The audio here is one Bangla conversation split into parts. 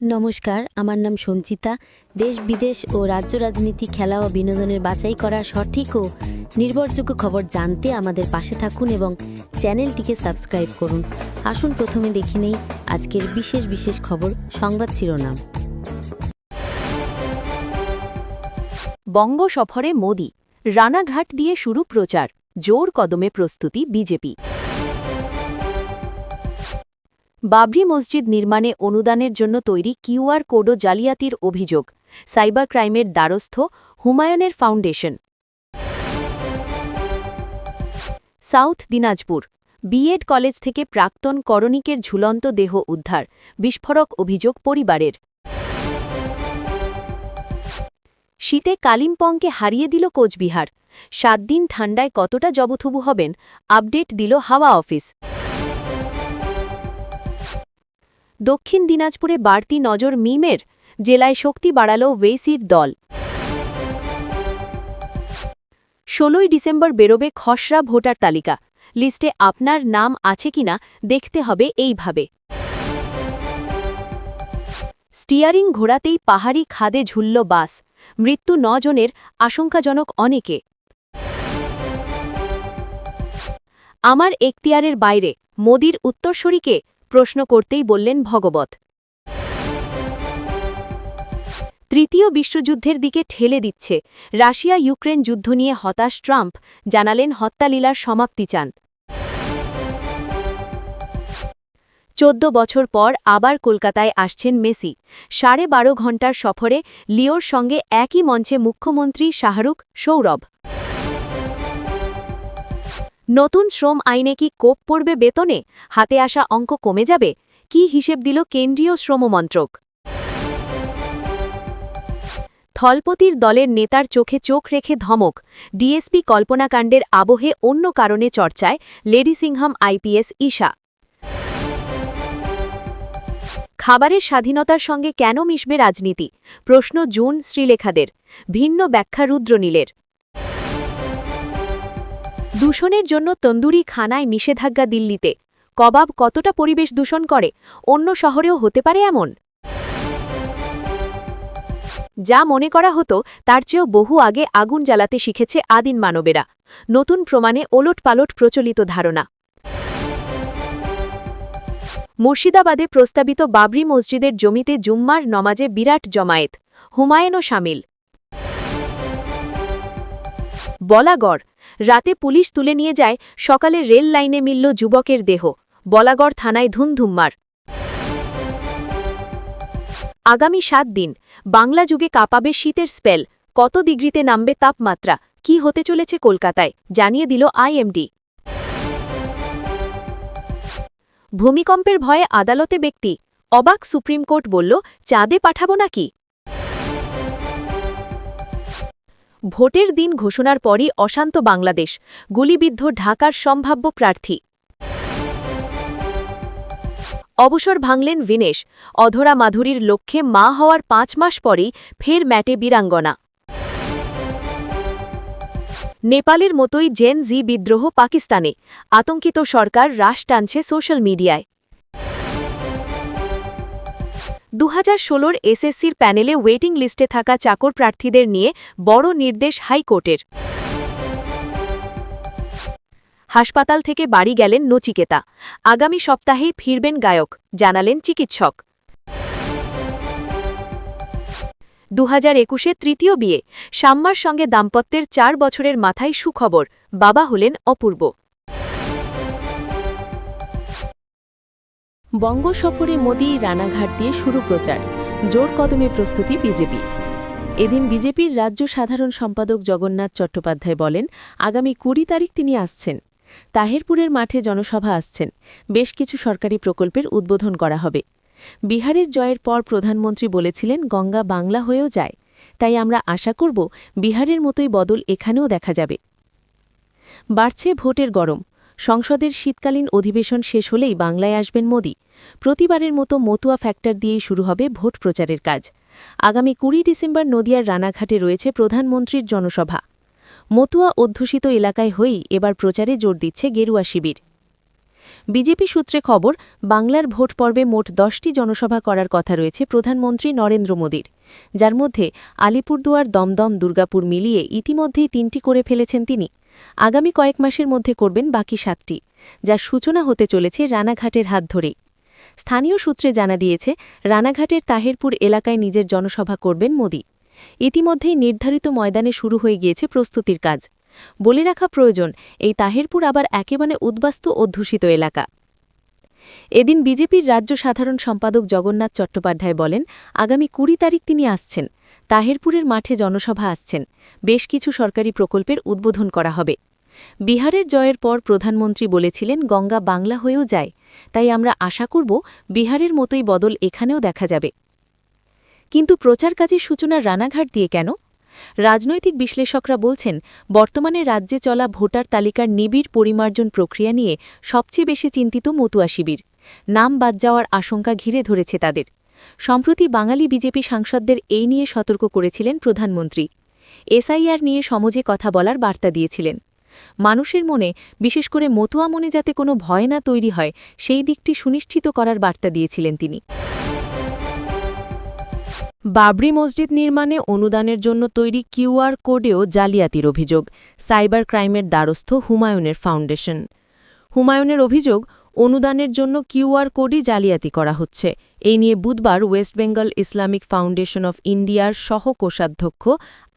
নমস্কার, আমার নাম সঞ্চিতা। দেশ, বিদেশ ও রাজ্য রাজনীতি, খেলা ও বিনোদনের বাছাই করা সঠিক ও নির্ভরযোগ্য খবর জানতে আমাদের পাশে থাকুন এবং চ্যানেলটিকে সাবস্ক্রাইব করুন। আসুন, প্রথমে দেখে নেই আজকের বিশেষ বিশেষ খবর, সংবাদ শিরোনাম। বঙ্গ সফরে মোদি, রানাঘাট দিয়ে শুরু প্রচার, জোর কদমে প্রস্তুতি বিজেপি। বাবরি মসজিদ নির্মাণে অনুদানের জন্য তৈরি কিউআর কোডও জালিয়াতির অভিযোগ। সাইবার ক্রাইমের দ্বারস্থ হুমায়ুনের foundation. South Dinajpur. B Ed college থেকে প্রাক্তন করণিকের ঝুলন্ত দেহ উদ্ধার, বিস্ফোরক অভিযোগ পরিবারের। শীতে কালিম্পংকে হারিয়ে দিল কোচবিহার। সাত দিন ঠান্ডায় কতটা জবথুবু হবেন, আপডেট দিল হাওয়া অফিস। দক্ষিণ দিনাজপুরে বাড়তি নজর মিমের, জেলায় শক্তি বাড়াল ওয়েসির দল। ষোলোই ডিসেম্বর বেরোবে খসড়া ভোটার তালিকা। লিস্টে আপনার নাম আছে কিনা দেখতে হবে এইভাবে। স্টিয়ারিং ঘোরাতেই পাহাড়ি খাদে ঝুলল বাস। মৃত্যু নজনের আশঙ্কাজনক অনেকে। আমার এখতিয়ারের বাইরে, মোদির উত্তরসূরিকে প্রশ্ন করতেই বললেন ভগবত তৃতীয় বিশ্বযুদ্ধের দিকে ঠেলে দিচ্ছে। রাশিয়া ইউক্রেন যুদ্ধ নিয়ে হতাশ ট্রাম্প জানালেন হত্যালীলার সমাপ্তি চান। চোদ্দ বছর পর আবার কলকাতায় আসছেন মেসি। সাড়ে বারো ঘণ্টার সফরে লিওর সঙ্গে একই মঞ্চে মুখ্যমন্ত্রী শাহরুখ সৌরভ। নতুন শ্রম আইনে কি কোপ পড়বে বেতনে? হাতে আসা অঙ্ক কমে যাবে? কি হিসেব দিল কেন্দ্রীয় শ্রমমন্ত্রক? থলপতির দলের নেতার চোখে চোখ রেখে ধমক। ডিএসপি কল্পনাকাণ্ডের আবহে অন্য কারণে চর্চায় লেডি সিংহাম আইপিএস ঈশা। খাবারের স্বাধীনতার সঙ্গে কেন মিশবে রাজনীতি? প্রশ্ন জুন শ্রীলেখাদের। ভিন্ন ব্যাখ্যা রুদ্রনীলের। দূষণের জন্য তন্দুরি খানায় নিষেধাজ্ঞা দিল্লিতে। কবাব কতটা পরিবেশ দূষণ করে, অন্য শহরেও হতে পারে এমন? যা মনে করা হতো, তার চেয়েও বহু আগে আগুন জ্বালাতে শিখেছে আদিন মানবেরা। নতুন প্রমাণে ওলটপালট প্রচলিত ধারণা। মুর্শিদাবাদে প্রস্তাবিত বাবরি মসজিদের জমিতে জুম্মার নমাজে বিরাট জমায়েত, হুমায়ুনও সামিল। বলাগড় রাতে পুলিশ তুলে নিয়ে যায় সকালে রেল লাইনে মিলল যুবকের দেহ। বলাগড় থানায় ধুমধুম্মার। আগামী সাত দিন, বাংলা যুগে কাঁপাবে শীতের স্পেল। কত ডিগ্রিতে নামবে তাপমাত্রা? কি হতে চলেছে কলকাতায়? জানিয়ে দিল আইএমডি। ভূমিকম্পের ভয়ে আদালতে ব্যক্তি। অবাক সুপ্রিম কোর্ট বলল, চাঁদে পাঠাবো নাকি? ভোটের দিন ঘোষণার পরই অশান্ত বাংলাদেশ, গুলিবিদ্ধ ঢাকার সম্ভাব্য প্রার্থী। অবসর ভাঙলেন ভিনেশ, অধরা মাধুরীর লক্ষ্যে মা হওয়ার পাঁচ মাস পরেই ফের ম্যাটে বীরাঙ্গনা। নেপালের মতোই জেন জি বিদ্রোহ পাকিস্তানে, আতঙ্কিত সরকার হ্রাস টানছে সোশ্যাল মিডিয়ায়। দু হাজার ষোলোর এসএসসির প্যানেলে ওয়েটিং লিস্টে থাকা চাকর প্রার্থীদের নিয়ে বড় নির্দেশ হাইকোর্টের। হাসপাতাল থেকে বাড়ি গেলেন নচিকেতা। আগামী সপ্তাহেই ফিরবেন গায়ক, জানালেন চিকিৎসক। দু হাজার একুশে তৃতীয় বিয়ে। সাম্মার সঙ্গে দাম্পত্যের চার বছরের মাথায় সুখবর। বাবা হলেন অপূর্ব। বঙ্গ সফরে মোদি রানাঘাট দিয়ে শুরু প্রচার। জোর কদমে প্রস্তুতি বিজেপি। এদিন বিজেপির রাজ্য সাধারণ সম্পাদক জগন্নাথ চট্টোপাধ্যায় বলেন, আগামী কুড়ি তারিখ তিনি আসছেন। তাহেরপুরের মাঠে জনসভা আসছেন। বেশ কিছু সরকারি প্রকল্পের উদ্বোধন করা হবে। বিহারের জয়ের পর প্রধানমন্ত্রী বলেছিলেন, গঙ্গা বাংলা হয়েও যায়। তাই আমরা আশা করব, বিহারের মতোই বদল এখানেও দেখা যাবে। বাড়ছে ভোটের গরম। সংসদের শীতকালীন অধিবেশন শেষ হলেই বাংলায় আসবেন মোদি। প্রতিবারের মতো মতুয়া ফ্যাক্টর দিয়েই শুরু হবে ভোট প্রচারের কাজ। আগামী কুড়ি ডিসেম্বর নদিয়ার রানাঘাটে রয়েছে প্রধানমন্ত্রীর জনসভা। মতুয়া অধ্যুষিত এলাকায় হয়েই এবার প্রচারে জোর দিচ্ছে গেরুয়া শিবির। বিজেপি সূত্রে খবর, বাংলার ভোট পর্বে মোট দশটি জনসভা করার কথা রয়েছে প্রধানমন্ত্রী নরেন্দ্র মোদীর। যার মধ্যে আলিপুরদুয়ার দমদম দুর্গাপুর মিলিয়ে ইতিমধ্যেই তিনটি করে ফেলেছেন তিনি। আগামী কয়েক মাসের মধ্যে করবেন বাকি সাতটি যার সূচনা হতে চলেছে রানাঘাটের হাত ধরেই। স্থানীয় সূত্রে জানা দিয়েছে, রানাঘাটের তাহেরপুর এলাকায় নিজের জনসভা করবেন মোদী। ইতিমধ্যেই নির্ধারিত ময়দানে শুরু হয়ে গিয়েছে প্রস্তুতির কাজ। বলে রাখা প্রয়োজন, এই তাহেরপুর আবার একেবারে উদ্বাস্তু অধ্যুষিত এলাকা। এদিন বিজেপির রাজ্য সাধারণ সম্পাদক জগন্নাথ চট্টোপাধ্যায় বলেন, আগামী কুড়ি তারিখ তিনি আসছেন। তাহেরপুরের মাঠে জনসভা আসছেন। বেশ কিছু সরকারি প্রকল্পের উদ্বোধন করা হবে। বিহারের জয়ের পর প্রধানমন্ত্রী বলেছিলেন, গঙ্গা বাংলা হয়েও যায়। তাই আমরা আশা করব, বিহারের মতোই বদল এখানেও দেখা যাবে। কিন্তু প্রচার কাজের সূচনা রানাঘাট দিয়ে কেন? রাজনৈতিক বিশ্লেষকরা বলছেন, বর্তমানে রাজ্যে চলা ভোটার তালিকার নিবিড় পরিমার্জন প্রক্রিয়া নিয়ে সবচেয়ে বেশি চিন্তিত মতুয়া শিবির। নাম বাদ যাওয়ার আশঙ্কা ঘিরে ধরেছে তাদের। সম্প্রতি বাঙালি বিজেপি সাংসদদের এই নিয়ে সতর্ক করেছিলেন প্রধানমন্ত্রী। এসআইআর নিয়ে সমঝে কথা বলার বার্তা দিয়েছিলেন। মানুষের মনে, বিশেষ করে মতুয়া মনে যাতে কোনো ভয় না তৈরি হয়, সেই দিকটি সুনিশ্চিত করার বার্তা দিয়েছিলেন তিনি। বাবরি মসজিদ নির্মাণে অনুদানের জন্য তৈরি কিউআর কোডেও জালিয়াতির অভিযোগ, সাইবার ক্রাইমের দ্বারস্থ হুমায়ুনের ফাউন্ডেশন। হুমায়ুনের অভিযোগ অনুদানের জন্য কিউআর কোডই জালিয়াতি করা হচ্ছে। এই নিয়ে বুধবার west Bengal Islamic foundation of ইন্ডিয়ার সহ কোষাধ্যক্ষ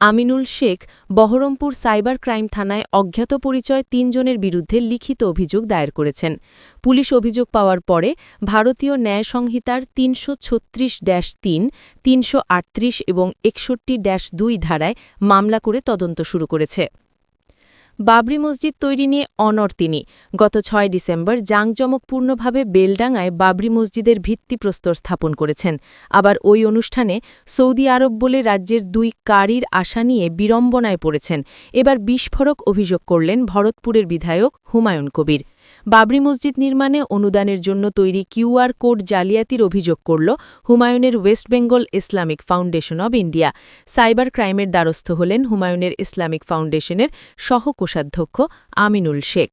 আমিনুল শেখ বহরমপুর সাইবার ক্রাইম থানায় অজ্ঞাত পরিচয় তিনজনের বিরুদ্ধে লিখিত অভিযোগ দায়ের করেছেন। পুলিশ অভিযোগ পাওয়ার পরে ভারতীয় ন্যায় সংহিতার তিনশো ছত্রিশ ড্যাশ তিন, তিনশো আটত্রিশ এবং একষট্টি ড্যাশ দুই ধারায় মামলা করে তদন্ত শুরু করেছে। বাবরি মসজিদ তৈরি নিয়ে অনর তিনি। গত ছয় ডিসেম্বর জাঁকজমকপূর্ণভাবে বেলডাঙায় বাবরি মসজিদের ভিত্তিপ্রস্তর স্থাপন করেছেন। আবার ওই অনুষ্ঠানে সৌদি আরব বলে রাজ্যের দুই কারির আশা নিয়ে বিড়ম্বনায় পড়েছেন। এবার বিস্ফোরক অভিযোগ করলেন ভরতপুরের বিধায়ক হুমায়ুন কবির। বাবরি মসজিদ নির্মাণে অনুদানের জন্য তৈরি কিউআর কোড জালিয়াতির অভিযোগ করল হুমায়ুনের west Bengal Islamic foundation of India. Cyber ক্রাইমের দ্বারস্থ হলেন হুমায়ুনের ইসলামিক ফাউন্ডেশনের সহকোষাধ্যক্ষ আমিনুল শেখ।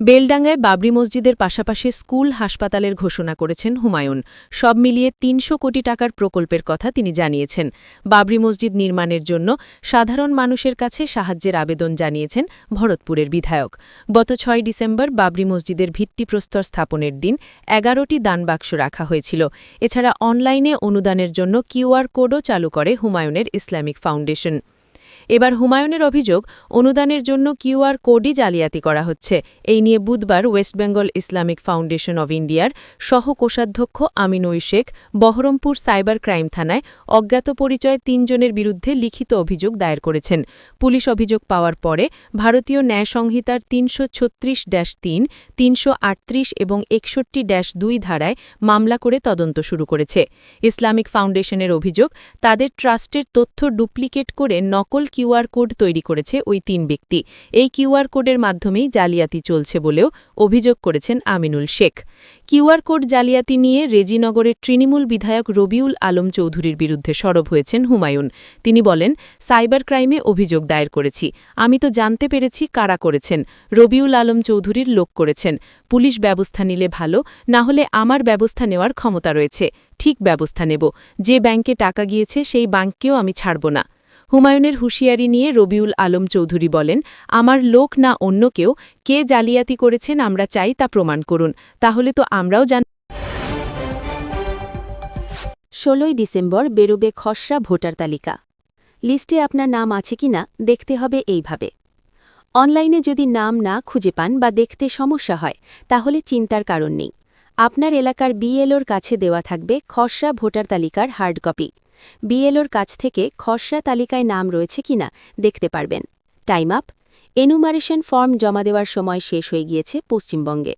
বেলডাঙ্গায় বাবরি মসজিদের পাশাপাশি স্কুল, হাসপাতালের ঘোষণা করেছেন হুমায়ুন। সব মিলিয়ে তিনশো কোটি টাকার প্রকল্পের কথা তিনি জানিয়েছেন। বাবরি মসজিদ নির্মাণের জন্য সাধারণ মানুষের কাছে সাহায্যের আবেদন জানিয়েছেন ভরতপুরের বিধায়ক। গত ছয় ডিসেম্বর বাবরি মসজিদের ভিত্তিপ্রস্তর স্থাপনের দিন এগারোটি দানবাক্স রাখা হয়েছিল। এছাড়া অনলাইনে অনুদানের জন্য কিউআর কোডও চালু করে হুমায়ুনের ইসলামিক ফাউন্ডেশন। এবার হুমায়ুনের অভিযোগ, অনুদানের জন্য কিউআর কোডই জালিয়াতি করা হচ্ছে। এই নিয়ে বুধবার west Bengal Islamic foundation of ইন্ডিয়ার সহ কোষাধ্যক্ষ আমিনুই শেখ বহরমপুর সাইবার ক্রাইম থানায় অজ্ঞাত পরিচয় তিনজনের বিরুদ্ধে লিখিত অভিযোগ দায়ের করেছেন। পুলিশ অভিযোগ পাওয়ার পরে ভারতীয় ন্যায় সংহিতার তিনশো ছত্রিশ ড্যাশ তিন, তিনশো এবং একষট্টি ড্যাশ দুই ধারায় মামলা করে তদন্ত শুরু করেছে। ইসলামিক ফাউন্ডেশনের অভিযোগ, তাদের ট্রাস্টের তথ্য ডুপ্লিকেট করে নকল কিউআর কোড তৈরি করেছে ওই তিন ব্যক্তি। এই কিউআর কোডের মাধ্যমেই জালিয়াতি চলছে বলেও অভিযোগ করেছেন আমিনুল শেখ। কিউআর কোড জালিয়াতি নিয়ে রেজিনগরের তৃণমূল বিধায়ক রবিউল আলম চৌধুরীর বিরুদ্ধে সরব হয়েছেন হুমায়ুন। তিনি বলেন, সাইবার ক্রাইমে অভিযোগ দায়ের করেছি। আমি তো জানতে পেরেছি কারা করেছেন। রবিউল আলম চৌধুরীর লোক করেছেন। পুলিশ ব্যবস্থা নিলে ভালো, না হলে আমার ব্যবস্থা নেওয়ার ক্ষমতা রয়েছে। ঠিক ব্যবস্থা নেব। যে ব্যাংকে টাকা গিয়েছে, সেই ব্যাংককেও আমি ছাড়ব না। হুমায়ুনের হুঁশিয়ারি নিয়ে রবিউল আলম চৌধুরী বলেন, আমার লোক না অন্য কেউ, কে জালিয়াতি করেছেন আমরা চাই তা প্রমাণ করুন। তাহলে তো আমরাও জান ষোলোই ডিসেম্বর বেরোবে খসড়া ভোটার তালিকা। লিস্টে আপনার নাম আছে কিনা দেখতে হবে এইভাবে। অনলাইনে যদি নাম না খুঁজে পান বা দেখতে সমস্যা হয়, তাহলে চিন্তার কারণ নেই। আপনার এলাকার বিএলওর কাছে দেওয়া থাকবে খসড়া ভোটার তালিকার হার্ড কপি। বিএলওর কাছ থেকে খসড়া তালিকায় নাম রয়েছে কিনা দেখতে পারবেন। টাইম আপ, এনুমারেশন ফর্ম জমা দেওয়ার সময় শেষ হয়ে গিয়েছে পশ্চিমবঙ্গে।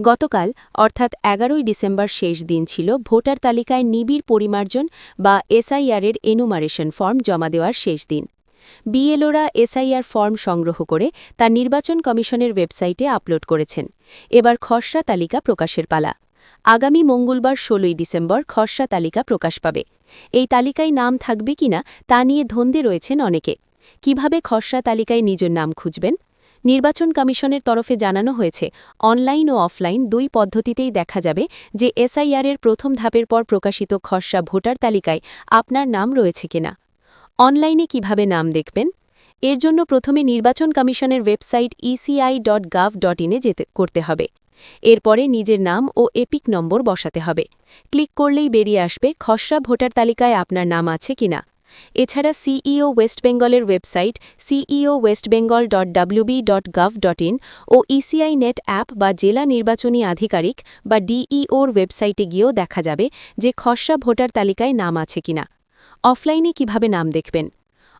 গতকাল, অর্থাৎ এগারোই ডিসেম্বর শেষ দিন ছিল ভোটার তালিকায় নিবিড় পরিমার্জন বা এসআইআরের এনুমারেশন ফর্ম জমা দেওয়ার শেষ দিন। বিএলওরা এসআইআর ফর্ম সংগ্রহ করে তা নির্বাচন কমিশনের ওয়েবসাইটে আপলোড করেছেন। এবার খসড়া তালিকা প্রকাশের পালা। আগামী মঙ্গলবার ষোলোই ডিসেম্বর খসড়া তালিকা প্রকাশ পাবে। এই তালিকায় নাম থাকবে কিনা তা নিয়ে ধন্দে রয়েছেন অনেকে। কীভাবে খসড়া তালিকায় নিজের নাম খুঁজবেন? নির্বাচন কমিশনের তরফে জানানো হয়েছে, অনলাইন ও অফলাইন দুই পদ্ধতিতেই দেখা যাবে যে এসআইআরের প্রথম ধাপের পর প্রকাশিত খসড়া ভোটার তালিকায় আপনার নাম রয়েছে কিনা অনলাইনে কীভাবে নাম দেখবেন? এর জন্য প্রথমে নির্বাচন কমিশনের website ECI dot gov dot ইনে যেতে করতে হবে। এরপরে নিজের নাম ও এপিক নম্বর বসাতে হবে। ক্লিক করলেই বেরিয়ে আসবে খসড়া ভোটার তালিকায় আপনার নাম আছে কিনা এছাড়া সিইও ওয়েস্ট বেঙ্গলের website CEO west Bengal dot dot gov dot in O ECI net app বা জেলা নির্বাচনী আধিকারিক বা ডিইওর ওয়েবসাইটে গিয়েও দেখা যাবে যে খসড়া ভোটার তালিকায় নাম আছে কিনা অফলাইনে কীভাবে নাম দেখবেন?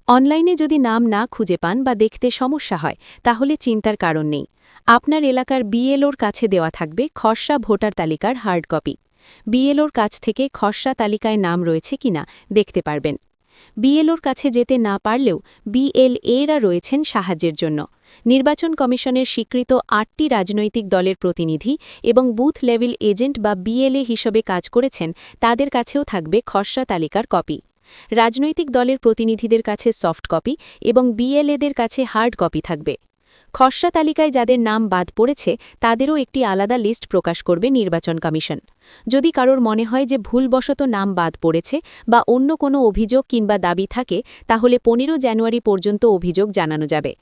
অনলাইনে যদি নাম না খুঁজে পান বা দেখতে সমস্যা হয়, তাহলে চিন্তার কারণ নেই। আপনার এলাকার বিএলওর কাছে দেওয়া থাকবে খসড়া ভোটার তালিকার হার্ড কপি। বিএলওর কাছ থেকে খসড়া তালিকায় নাম রয়েছে কিনা দেখতে পারবেন। বিএলওর কাছে যেতে না পারলেও বিএলএরা রয়েছেন সাহায্যের জন্য। নির্বাচন কমিশনের স্বীকৃত আটটি রাজনৈতিক দলের প্রতিনিধি এবং বুথ লেভেল এজেন্ট বা বিএলএ হিসেবে কাজ করেছেন, তাদের কাছেও থাকবে খসড়া তালিকার কপি। রাজনৈতিক দলের প্রতিনিধিদের কাছে সফট কপি এবং বিএলএদের কাছে হার্ড কপি থাকবে। খসড়া তালিকায় যাদের নাম বাদ পড়েছে, তাদেরও একটি আলাদা লিস্ট প্রকাশ করবে নির্বাচন কমিশন। যদি কারোর মনে হয় যে ভুলবশত নাম বাদ পড়েছে বা অন্য কোনো অভিযোগ কিংবা দাবি থাকে, তাহলে পনেরো জানুয়ারি পর্যন্ত অভিযোগ জানানো যাবে।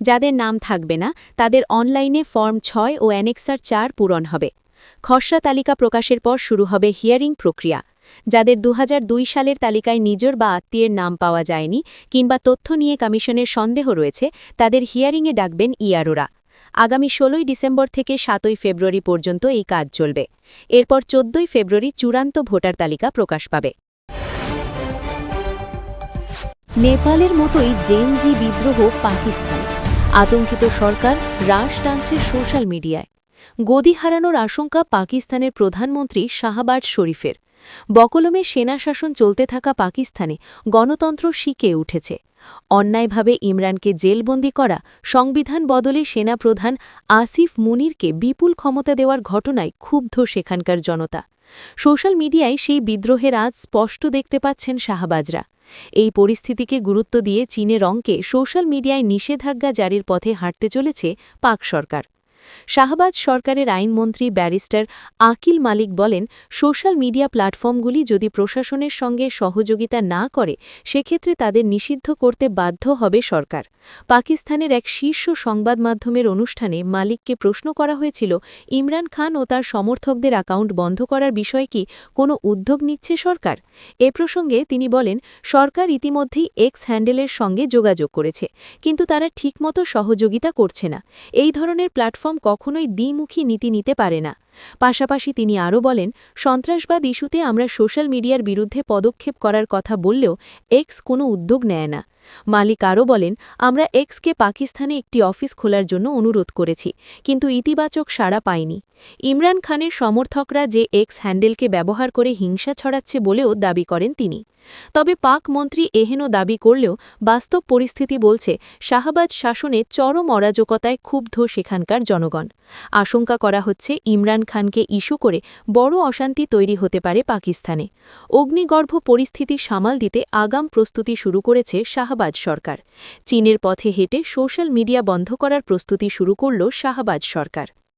যাদের নাম থাকবে না, তাদের অনলাইনে ফর্ম ছয় ও অ্যানেক্সার চার পূরণ হবে। খসড়া তালিকা প্রকাশের পর শুরু হবে হিয়ারিং প্রক্রিয়া। যাদের দুহাজার দুই সালের তালিকায় নিজের বা আত্মীয়ের নাম পাওয়া যায়নি কিংবা তথ্য নিয়ে কমিশনের সন্দেহ রয়েছে, তাদের হিয়ারিংয়ে ডাকবেন ইয়ারোরা। আগামী ষোলোই ডিসেম্বর থেকে সাতই ফেব্রুয়ারি পর্যন্ত এই কাজ চলবে। এরপর চোদ্দই ফেব্রুয়ারি চূড়ান্ত ভোটার তালিকা প্রকাশ পাবে। নেপালের মতোই জেনজি বিদ্রোহ পাকিস্তানে। আতঙ্কিত সরকার হ্রাস টানছে সোশ্যাল মিডিয়ায়। গদি হারানোর আশঙ্কা পাকিস্তানের প্রধানমন্ত্রী শাহবাজ শরীফের। বকলমে সেনা শাসন চলতে থাকা পাকিস্তানে গণতন্ত্র শিকে উঠেছে। অন্যায়ভাবে ইমরানকে জেলবন্দি করা, সংবিধান বদলে সেনাপ্রধান আসিফ মুনিরকে বিপুল ক্ষমতা দেওয়ার ঘটনায় ক্ষুব্ধ সেখানকার জনতা। সোশ্যাল মিডিয়ায় সেই বিদ্রোহের আজ স্পষ্ট দেখতে পাচ্ছেন শাহবাজরা। এই পরিস্থিতিকে গুরুত্ব দিয়ে চীনের অঙ্কে সোশ্যাল মিডিয়ায় নিষেধাজ্ঞা জারির পথে হাঁটতে চলেছে পাক সরকার। শাহবাজ সরকারের আইনমন্ত্রী ব্যারিস্টার আকিল মালিক বলেন, সোশ্যাল মিডিয়া প্ল্যাটফর্মগুলি যদি প্রশাসনের সঙ্গে সহযোগিতা না করে, সেক্ষেত্রে তাদের নিষিদ্ধ করতে বাধ্য হবে সরকার। পাকিস্তানের এক শীর্ষ সংবাদ মাধ্যমের অনুষ্ঠানে মালিককে প্রশ্ন করা হয়েছিল, ইমরান খান ও তার সমর্থকদের অ্যাকাউন্ট বন্ধ করার বিষয়ে কি কোনো উদ্যোগ নিচ্ছে সরকার? এ প্রসঙ্গে তিনি বলেন, সরকার ইতিমধ্যেই এক্স হ্যান্ডেলের সঙ্গে যোগাযোগ করেছে, কিন্তু তারা ঠিকমতো সহযোগিতা করছে না। এই ধরনের প্ল্যাটফর্ম কখনোই দ্বিমুখী নীতি নিতে পারে না। পাশাপাশি তিনি আরও বলেন, সন্ত্রাসবাদ ইস্যুতে আমরা সোশ্যাল মিডিয়ার বিরুদ্ধে পদক্ষেপ করার কথা বললেও এক্স কোনো উদ্যোগ নেয় না। মালিক আরও বলেন, আমরা এক্সকে পাকিস্তানে একটি অফিস খোলার জন্য অনুরোধ করেছি, কিন্তু ইতিবাচক সাড়া পায়নি ইমরান খানের সমর্থকরা যে এক্স হ্যান্ডেলকে ব্যবহার করে হিংসা ছড়াচ্ছে বলেও দাবি করেন তিনি। তবে পাক মন্ত্রী এহেনও দাবি করলেও বাস্তব পরিস্থিতি বলছে, শাহবাজ শাসনে চরম অরাজকতায় ক্ষুব্ধ সেখানকার জনগণ। আশঙ্কা করা হচ্ছে ইমরান খানকে ইস্যু করে বড় অশান্তি তৈরি হতে পারে পাকিস্তানে। অগ্নিগর্ভ পরিস্থিতি সামাল দিতে আগাম প্রস্তুতি শুরু করেছে শাহবাজ সরকার। চীনের পথে হেঁটে সোশ্যাল মিডিয়া বন্ধ করার প্রস্তুতি শুরু করল শাহবাজ সরকার।